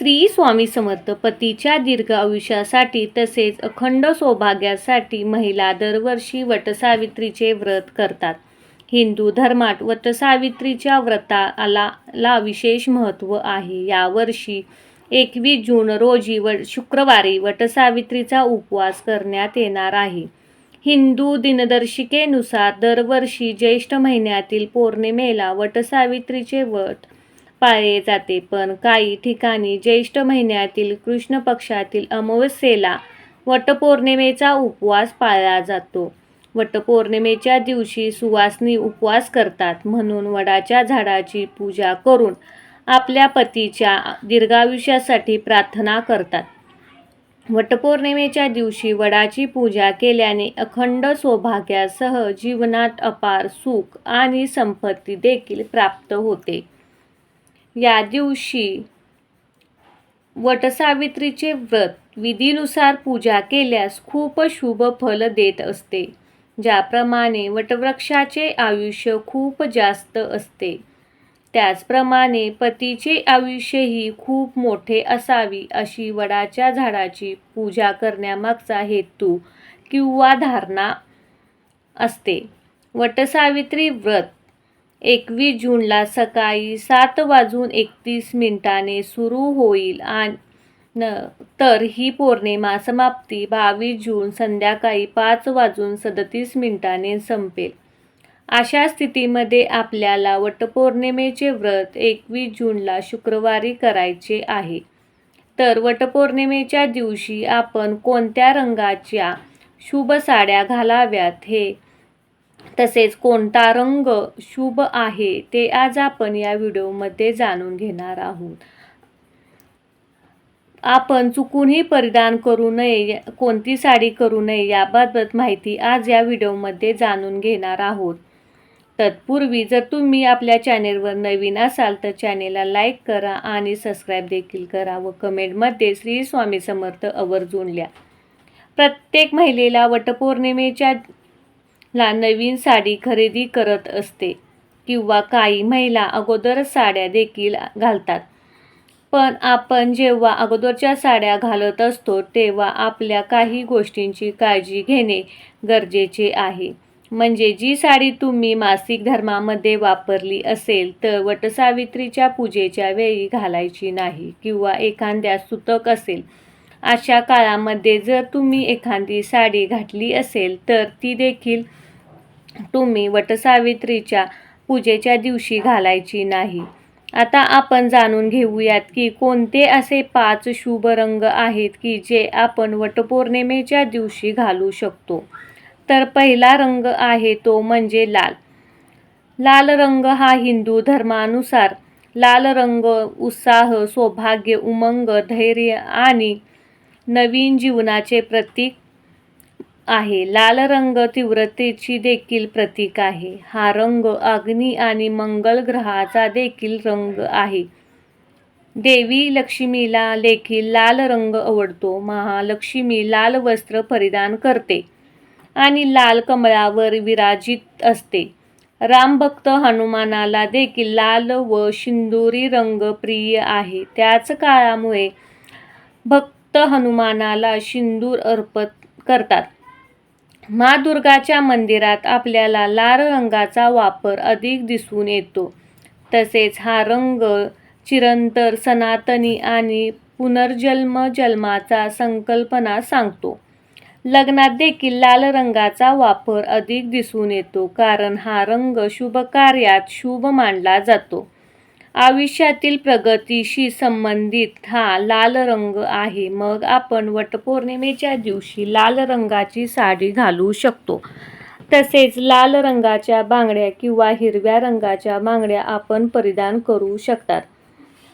श्री स्वामी समर्थ पतीच्या दीर्घ आयुष्यासाठी तसेच अखंड सौभाग्यासाठी महिला दरवर्षी वटसावित्रीचे व्रत करतात. हिंदू धर्मात वटसावित्रीच्या व्रताला ला विशेष महत्त्व आहे. यावर्षी एकवीस जून रोजी व शुक्रवारी वटसावित्रीचा उपवास करण्यात येणार आहे. हिंदू दिनदर्शिकेनुसार दरवर्षी ज्येष्ठ महिन्यातील पौर्णिमेला वटसावित्रीचे वट पाळले जाते. पण काही ठिकाणी ज्येष्ठ महिन्यातील कृष्ण पक्षातील अमावस्येला वटपौर्णिमेचा उपवास पाळला जातो. वटपौर्णिमेच्या दिवशी सुवासनी उपवास करतात. म्हणून वडाच्या झाडाची पूजा करून आपल्या पतीच्या दीर्घायुष्यासाठी प्रार्थना करतात. वटपौर्णिमेच्या दिवशी वडाची पूजा केल्याने अखंड सौभाग्यासह जीवनात अपार सुख आणि संपत्ती देखील प्राप्त होते. या दिवशी वटसावित्रीचे व्रत विधीनुसार पूजा केल्यास खूप शुभ फल देत असते. ज्याप्रमाणे वटवृक्षाचे आयुष्य खूप जास्त असते. त्याचप्रमाणे पतीचे आयुष्यही खूप मोठे असावी अशी वडाच्या झाडाची पूजा करण्यामागचा हेतू किंवा धारणा असते. वटसावित्री व्रत एकवीस जूनला सकाळी सात वाजून एकतीस मिनिटाने सुरू होईल आणि न तर ही पौर्णिमा समाप्ती बावीस जून संध्याकाळी पाच वाजून सदतीस मिनिटाने संपेल. अशा स्थितीमध्ये आपल्याला वटपौर्णिमेचे व्रत एकवीस जूनला शुक्रवारी करायचे आहे. तर वटपौर्णिमेच्या दिवशी आपण कोणत्या रंगाच्या शुभ साड्या घालाव्यात हे तसेच कोणता रंग शुभ आहे ते आज आपण या व्हिडिओमध्ये जाणून घेणार आहोत. आपण चुकूनही परिधान करू नये कोणती साडी करू नये याबाबत माहिती आज या व्हिडिओमध्ये जाणून घेणार आहोत. तत्पूर्वी जर तुम्ही आपल्या चॅनेलवर नवीन असाल तर चॅनेलला लाईक करा आणि सबस्क्राईब देखील करा व कमेंटमध्ये श्री स्वामी समर्थ आवर्जून लिहा प्रत्येक महिलेला वटपौर्णिमेच्या ला नवीन साडी खरेदी करत असते किंवा काही महिला अगोदर साड्या देखील घालतात. पण आपण जेव्हा अगोदरच्या साड्या घालत असतो तेव्हा आपल्या काही गोष्टींची काळजी घेणे गरजेचे आहे. म्हणजे जी साडी तुम्ही मासिक धर्मामध्ये वापरली असेल तर वटसावित्रीच्या पूजेच्या वेळी घालायची नाही किंवा एखाद्या सुतक असेल अशा काळामध्ये जर तुम्ही एखादी साडी घातली असेल तर ती देखील तुम्ही वटसावित्रीच्या पूजेच्या दिवशी घालायची नाही. आता आपण जाणून घेऊयात की कोणते असे पाच शुभ रंग आहेत की जे आपण वटपौर्णिमेच्या दिवशी घालू शकतो? तर पहिला रंग आहे तो म्हणजे लाल. लाल रंग हा हिंदू धर्मानुसार लाल रंग उत्साह सौभाग्य उमंग धैर्य आणि नवीन जीवनाचे प्रतीक आहे. लाल रंग तीव्रतेची देखील प्रतीक आहे. हा रंग अग्नी आणि मंगल ग्रहाचा देखील रंग आहे. देवी लक्ष्मीला देखील लाल रंग आवडतो. महालक्ष्मी लाल वस्त्र परिधान करते आणि लाल कमळावर विराजित असते. रामभक्त हनुमानाला देखील लाल व शिंदुरी रंग प्रिय आहे. त्याच काळामुळे भक्त हनुमानाला शिंदूर अर्पण करतात. मा दुर्गाच्या मंदिरात आपल्याला लाल रंगाचा वापर अधिक दिसून येतो. तसेच हा रंग चिरंतर सनातनी आणि पुनर्जन्म जन्माचा संकल्पना सांगतो. लग्नात देखील लाल रंगाचा वापर अधिक दिसून येतो कारण हा रंग शुभ कार्यात शुभ मानला जातो. आयुष्यातील प्रगतीशी संबंधित हा लाल रंग आहे. मग आपण वटपौर्णिमेच्या दिवशी लाल रंगाची साडी घालू शकतो. तसेच लाल रंगाच्या बांगड्या किंवा हिरव्या रंगाच्या बांगड्या आपण परिधान करू शकतात.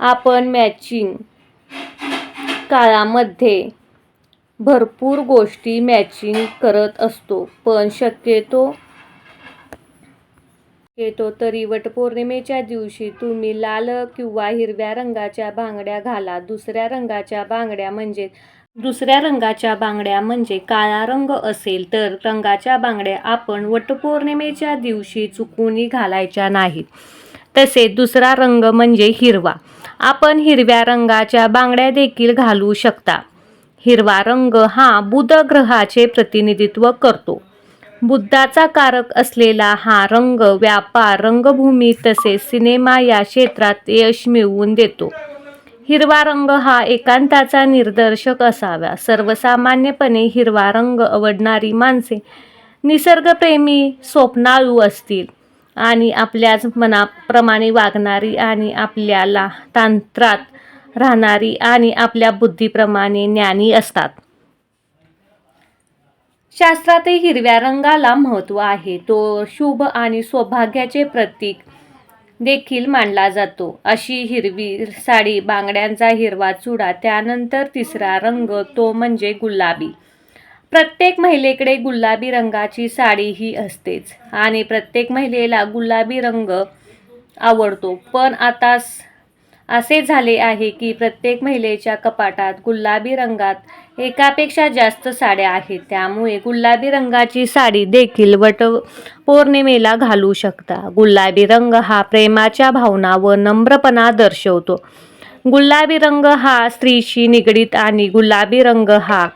आपण मॅचिंग काळामध्ये भरपूर गोष्टी मॅचिंग करत असतो पण शक्यतो येतो तरी वटपौर्णिमेच्या दिवशी तुम्ही लाल किंवा हिरव्या रंगाच्या बांगड्या घाला. दुसऱ्या रंगाच्या बांगड्या म्हणजे दुसऱ्या रंगाच्या बांगड्या म्हणजे काळा रंग असेल तर रंगाच्या बांगड्या आपण वटपौर्णिमेच्या दिवशी चुकूनही घालायच्या नाहीत. तसेच दुसरा रंग म्हणजे हिरवा. आपण हिरव्या रंगाच्या बांगड्या देखील घालू शकता. हिरवा रंग हा बुध ग्रहाचे प्रतिनिधित्व करतो. बुद्धाचा कारक असलेला हा रंग व्यापार रंगभूमी तसेच सिनेमा या क्षेत्रात यश मिळवून देतो. हिरवा रंग हा एकांताचा निर्दर्शक असावा. सर्वसामान्यपणे हिरवा रंग आवडणारी माणसे निसर्गप्रेमी स्वप्नाळू असतील आणि आपल्याच मनाप्रमाणे वागणारी आणि आपल्याला तांत्रात राहणारी आणि आपल्या बुद्धीप्रमाणे ज्ञानी असतात. शास्त्रातही हिरव्या रंगाला महत्त्व आहे. तो शुभ आणि सौभाग्याचे प्रतीक देखील मानला जातो. अशी हिरवी साडी बांगड्यांचा हिरवा चुडा त्यानंतर तिसरा रंग तो म्हणजे गुलाबी. प्रत्येक महिलेकडे गुलाबी रंगाची साडी ही असतेच आणि प्रत्येक महिलेला गुलाबी रंग आवडतो. पण आता स- असे झाले आहे की प्रत्येक महिलेच्या कपाटात गुलाबी रंगात एकापेक्षा जास्त साड्या आहेत. त्यामुळे गुलाबी रंगाची साडी देखील वट पौर्णिमेला घालू शकता. गुलाबी रंग हा प्रेमाच्या भावना व नम्रपणा दर्शवतो. गुलाबी रंग हा स्त्रीशी निगडीत आणि गुलाबी रंग हा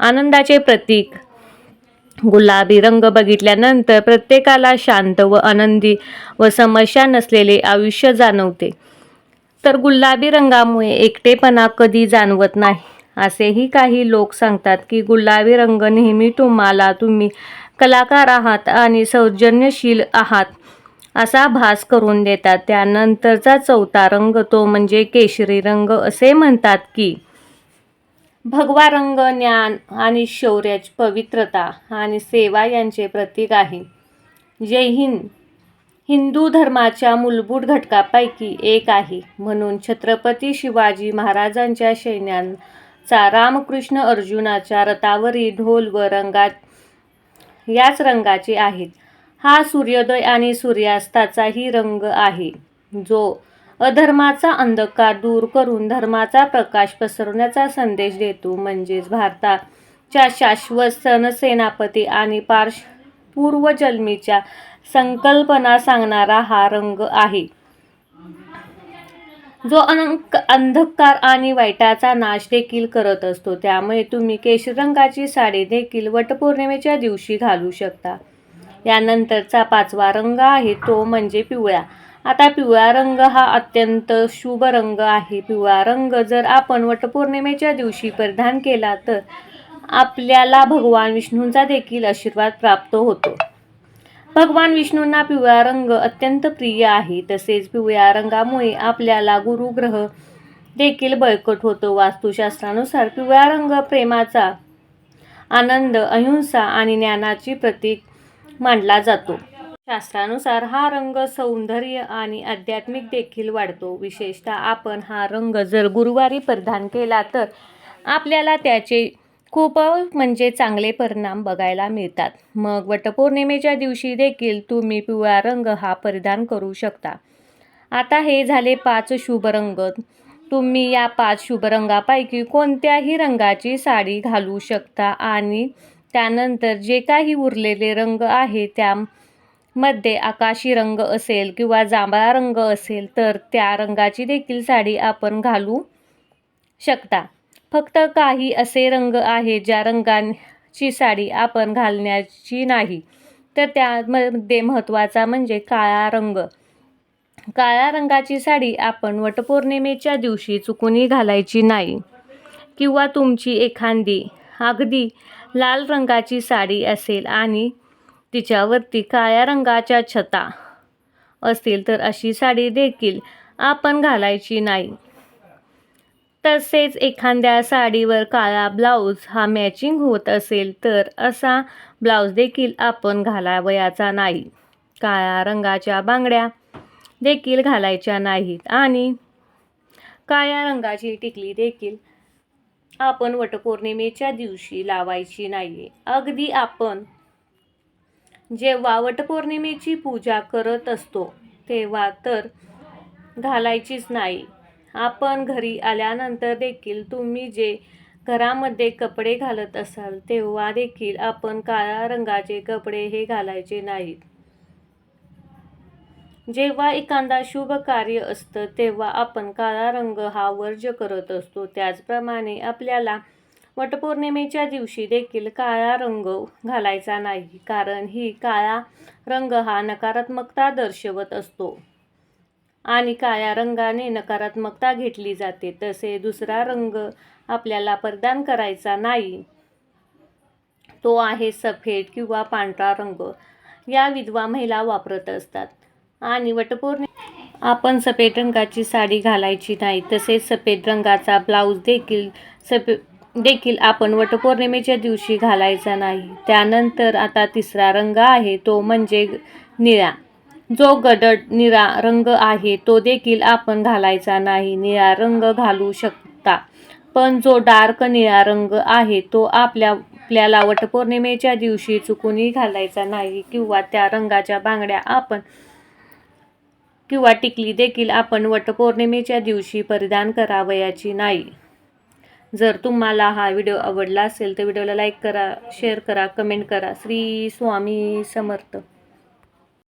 आनंदाचे प्रतीक. गुलाबी रंग बघितल्यानंतर प्रत्येकाला शांत व आनंदी व समस्या नसलेले आयुष्य जाणवते. तर गुलाबी रंगामुळे एकटेपणा कधी जाणवत नाही. असेही काही लोक सांगतात की गुलाबी रंग नेहमी तुम्हाला तुम्ही कलाकार आहात आणि सौजन्यशील आहात असा भास करून देतात. त्यानंतरचा चौथा रंग तो म्हणजे केशरी रंग असे म्हणतात की भगवा रंग ज्ञान आणि शौर्याची पवित्रता आणि सेवा यांचे प्रतीक आहे. जय हिंद. हिंदू धर्माच्या मूलभूत घटकापैकी एक आहे. म्हणून छत्रपती शिवाजी महाराजांच्या सैन्यांचा रामकृष्ण अर्जुनाच्या रथावरील ढोल व रंगात याच रंगाचे आहेत. हा सूर्योदय आणि सूर्यास्ताचाही रंग आहे. जो अधर्माचा अंधकार दूर करून धर्माचा प्रकाश पसरवण्याचा संदेश देतो. म्हणजेच भारताच्या शाश्वत सनसेनापती आणि पार्श पूर्वजन्मीच्या संकल्पना सांगणारा हा रंग आहे. जो अनंक अंधकार आणि वाईटाचा नाश देखील करत असतो. त्यामुळे तुम्ही केशरी रंगाची साडी देखील वटपौर्णिमेच्या दिवशी घालू शकता. यानंतरचा पाचवा रंग आहे तो म्हणजे पिवळा. आता पिवळा रंग हा अत्यंत शुभ रंग आहे. पिवळा रंग जर आपण वटपौर्णिमेच्या दिवशी परिधान केला तर आपल्याला भगवान विष्णूंचा देखील आशीर्वाद प्राप्त होतो. भगवान विष्णूंना पिवळा रंग अत्यंत प्रिय आहे. तसेच पिवळ्या रंगामुळे आपल्याला गुरुग्रह देखील बळकट होतो. वास्तुशास्त्रानुसार पिवळा रंग प्रेमाचा आनंद अहिंसा आणि ज्ञानाची प्रतीक मानला जातो. शास्त्रानुसार हा रंग सौंदर्य आणि आध्यात्मिक देखील वाढतो. विशेषतः आपण हा रंग जर गुरुवारी परिधान केला तर आपल्याला त्याचे खूप म्हणजे चांगले परिणाम बघायला मिळतात. मग वटपौर्णिमेच्या दिवशी देखील तुम्ही पिवळा रंग हा परिधान करू शकता. आता हे झाले पाच शुभ रंग. तुम्ही या पाच शुभ रंगापैकी कोणत्याही रंगाची साडी घालू शकता आणि त्यानंतर जे काही उरलेले रंग आहे त्यामध्ये आकाशी रंग असेल किंवा जांभळा रंग असेल तर त्या रंगाची देखील साडी आपण घालू शकता. फक्त काही असे रंग आहे ज्या रंगांची साडी आपण घालण्याची नाही. तर त्यामध्ये महत्त्वाचा म्हणजे काळा रंग. काळ्या रंगाची साडी आपण वटपौर्णिमेच्या दिवशी चुकूनही घालायची नाही. किंवा तुमची एखादी अगदी लाल रंगाची साडी असेल आणि तिच्यावरती काळ्या रंगाच्या छता असतील तर अशी साडी देखील आपण घालायची नाही. तसेच एखाद्या साडीवर काळा ब्लाऊज हा मॅचिंग होत असेल तर असा ब्लाऊज देखील आपण घालावयाचा नाही. काळ्या रंगाच्या बांगड्या देखील घालायच्या नाहीत आणि काळ्या रंगाची टिकली देखील आपण वटपौर्णिमेच्या दिवशी लावायची नाही अगदी आपण जेव्हा वटपौर्णिमेची पूजा करत असतो तेव्हा तर घालायचीच नाही. आपण घरी आल्यानंतर देखील तुम्ही जे घरामध्ये कपडे घालत असाल तेव्हा देखील आपण काळ्या रंगाचे कपडे हे घालायचे नाहीत. जेव्हा एखादा शुभ कार्य असतं तेव्हा आपण काळा रंग हा वर्ज करत असतो. त्याचप्रमाणे आपल्याला वटपौर्णिमेच्या दिवशी देखील काळा रंग घालायचा नाही कारण ही काळा रंग हा नकारात्मकता दर्शवत असतो. आणि काळ्या रंगाने नकारात्मकता घेतली जाते तसे दुसरा रंग आपल्याला प्रदान करायचा नाही. तो आहे सफेद किंवा पांढरा रंग. या विधवा महिला वापरत असतात. आणि वटपौर्णि आपण सफेद रंगाची साडी घालायची नाही तसेच सफेद रंगाचा ब्लाऊज देखील सफे देखील आपण वटपौर्णिमेच्या दिवशी घालायचा नाही. त्यानंतर आता तिसरा रंग आहे तो म्हणजे निळा. जो गडद निळा रंग आहे तो देखील आपण घालायचा नाही. निळा रंग घालू शकता पण जो डार्क निळा रंग आहे तो आपल्या आपल्याला वटपौर्णिमेच्या दिवशी चुकूनही घालायचा नाही किंवा त्या रंगाच्या बांगड्या आपण किंवा टिकली देखील आपण वटपौर्णिमेच्या दिवशी परिधान करावयाची नाही. जर तुम्हाला हा व्हिडिओ आवडला असेल तर व्हिडिओला लाईक करा शेअर करा कमेंट करा. श्री स्वामी समर्थ.